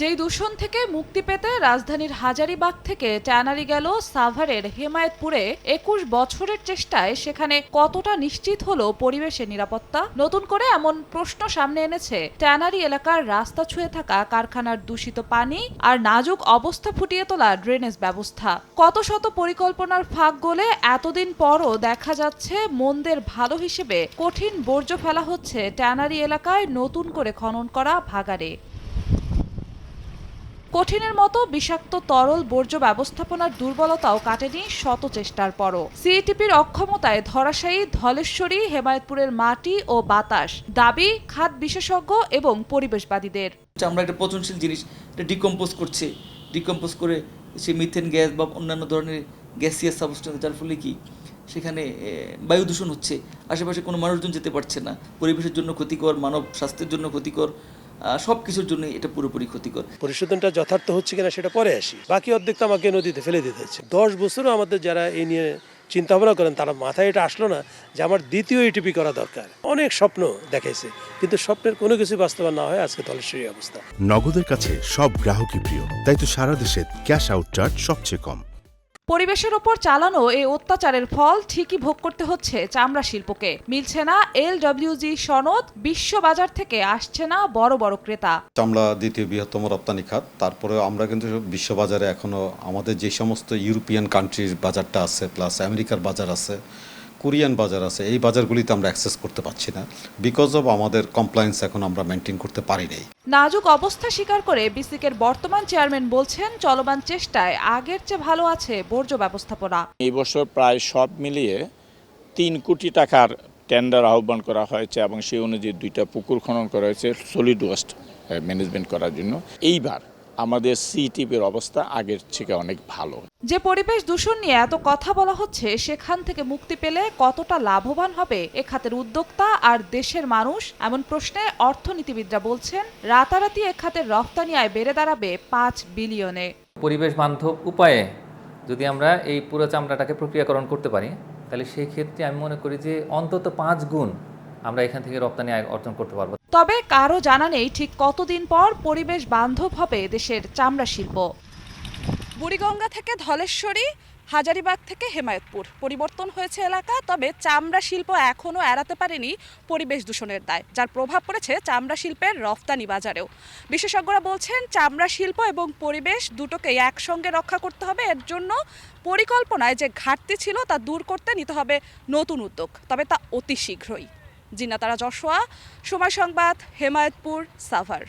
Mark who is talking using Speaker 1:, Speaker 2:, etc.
Speaker 1: যেই দূষণ থেকে মুক্তি পেতে রাজধানীর হাজারিবাগ থেকে ট্যানারি গেল সাভারের হেমায়েতপুরে একুশ বছরের চেষ্টায় সেখানে কতটা নিশ্চিত হলো পরিবেশের নিরাপত্তা? নতুন করে এমন প্রশ্ন সামনে এনেছে ট্যানারি এলাকার রাস্তা ছুঁয়ে থাকা কারখানার দূষিত পানি আর নাজুক অবস্থা ফুটিয়ে তোলা ড্রেনেজ ব্যবস্থা। কত শত পরিকল্পনার ফাঁক গলে এতদিন পরও দেখা যাচ্ছে মন্দের ভালো হিসেবে কঠিন বর্জ্য ফেলা হচ্ছে ট্যানারি এলাকায় নতুন করে খনন করা ভাগাড়ে। কঠিনের মতো বিষাক্ত তরল বর্জ্য ব্যবস্থাপনার দুর্বলতাও কাটেনি শত চেষ্টার পরও। সিএটিপির অক্ষমতায় ধরাশায়ী ধলেশ্বরী, হেমায়তপুরের মাটি ও বাতাস দাবি খাত বিশেষজ্ঞ এবং পরিবেশবাদীদের।
Speaker 2: আমরা একটা পচনশীল জিনিস, এটা ডিকম্পোজ করছে। ডিকম্পোজ করে সে মিথেন গ্যাস বা অন্যান্য ধরনের গ্যাসিয়াস সাবস্টেন্স যার ফলে কি? সেখানে বায়ু দূষণ হচ্ছে। আশেপাশে কোনো মানুষজন যেতে পারছে না। পরিবেশের জন্য ক্ষতিকর, মানব স্বাস্থ্যের জন্য ক্ষতিকর সব কিছুর জন্য এটা পুরোপুরি ক্ষতিকর।
Speaker 3: পরিশোধনটা যথার্থ হচ্ছে কিনা সেটা পরে আসি। বাকি অর্ধেক তো আমাকে নদীতে ফেলে দিতে হচ্ছে। দশ বছরও আমাদের যারা এই নিয়ে চিন্তা ভাবনা করেন তারা মাথায় এটা আসলো না যে আমার দ্বিতীয় এটিপি করা দরকার। অনেক স্বপ্ন দেখাইছে কিন্তু স্বপ্নের কোনো কিছু বাস্তবায়ন না হয় আজকে তলেশ্বরী অবস্থা।
Speaker 4: নগদের কাছে সব গ্রাহকই প্রিয় তাই তো সারা দেশে ক্যাশ আউট চার্জ সবচেয়ে কম।
Speaker 1: পরিবেশের ওপর চালানো এই অত্যাচারের ফল ঠিকই ভোগ করতে হচ্ছে চামড়া শিল্পকে। মিলছে না এল সনদ, বিশ্ববাজার থেকে আসছে না বড় বড় ক্রেতা।
Speaker 5: চামড়া দ্বিতীয় বৃহত্তম রপ্তানি খাত। তারপরে আমরা কিন্তু বিশ্ববাজারে এখনও আমাদের যে সমস্ত ইউরোপিয়ান কান্ট্রির বাজারটা আছে প্লাস আমেরিকার বাজার আছে কোরিয়ান বাজার আছে এই বাজারগুলিতে আমরা অ্যাক্সেস করতে পারছি না। বিকজ অফ আমাদের কমপ্লায়েন্স এখন আমরা মেনটেন করতে পারি নাই।
Speaker 1: নাজুক অবস্থা স্বীকার করে বিসিকের বর্তমান চেয়ারম্যান বলছেন চলমান চেষ্টায় আগের চেয়ে ভালো আছে বর্জ্য ব্যবস্থাপনা।
Speaker 6: এই বছর প্রায় সব মিলিয়ে তিন কোটি টাকার টেন্ডার আহ্বান করা হয়েছে এবং সেই অনুযায়ী দুইটা পুকুর খনন করা হয়েছে সলিড ওয়েস্ট ম্যানেজমেন্ট করার জন্য। এইবার আমাদের সিটিভির অবস্থা আগের থেকে অনেক ভালো।
Speaker 1: যে পরিবেশ দূষণ নিয়ে এত কথা বলা হচ্ছে সেখান থেকে মুক্তি পেলে কতটা লাভবান হবে এ খাতের উদ্যোক্তা আর দেশের মানুষ? এমন প্রশ্নে অর্থনীতিবিদরা বলছেন রাতারাতি এ খাতের রপ্তানি আয় বেড়ে দাঁড়াবে পাঁচ বিলিয়নে।
Speaker 7: পরিবেশ বান্ধব উপায়ে যদি আমরা এই পুরো চামড়াটাকে প্রক্রিয়াকরণ করতে পারি তাহলে সেই ক্ষেত্রে আমি মনে করি যে অন্তত পাঁচ গুণ আমরা এখান থেকে রপ্তানি আয় অর্জন করতে পারব।
Speaker 1: তবে কারও জানা নেই ঠিক কতদিন পর পরিবেশ বান্ধব হবে দেশের চামড়া শিল্প। বুড়িগঙ্গা থেকে ধলেশ্বরী, হাজারিবাগ থেকে হেমায়তপুর। পরিবর্তন হয়েছে এলাকা, তবে চামড়া শিল্প এখনও এড়াতে পারেনি পরিবেশ দূষণের দায়, যার প্রভাব পড়েছে চামড়া শিল্পের রফতানি বাজারেও। বিশেষজ্ঞরা বলছেন, চামড়া শিল্প এবং পরিবেশ দুটোকেই একসঙ্গে রক্ষা করতে হবে। এর জন্য পরিকল্পনায় যে ঘাটতি ছিল তা দূর করতে নিতে হবে নতুন উদ্যোগ, তবে তা অতি শীঘ্রই। জিনাতারা জশোয়া সময় সংবাদ হেমায়তপুর সাভার।